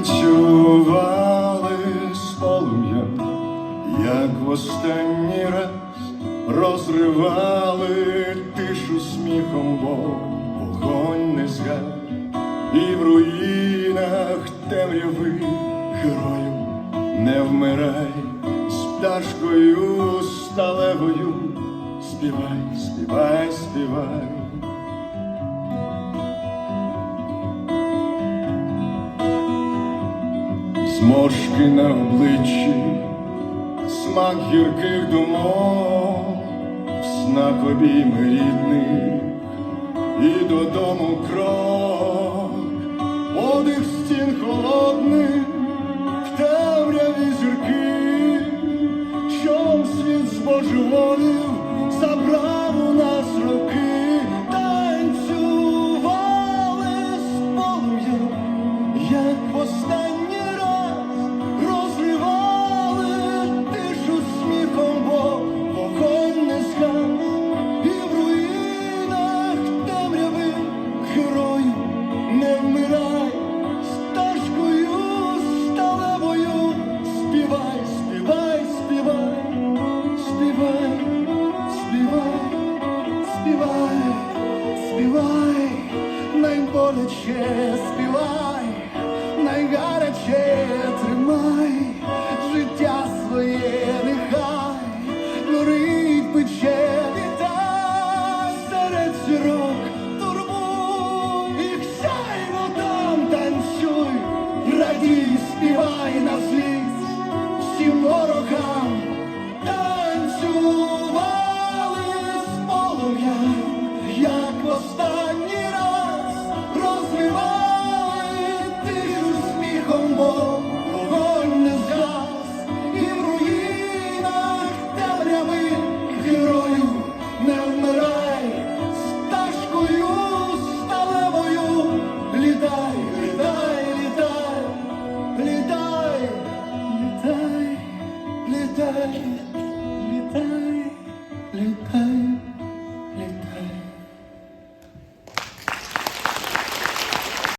танцювали з полум'ям, як в останній раз. Розривали тишу сміхом, бо вогонь не згад, і в руїнах темряви герою не вмирай, з пташкою сталевою, співай, співай, співай. Зморшки на обличчі, смак гірких думок, в обійми рідних. І додому крок, подих стін холодних, в темряві зірки, чом світ збожеволів, забрав співай, найболяче співай, side.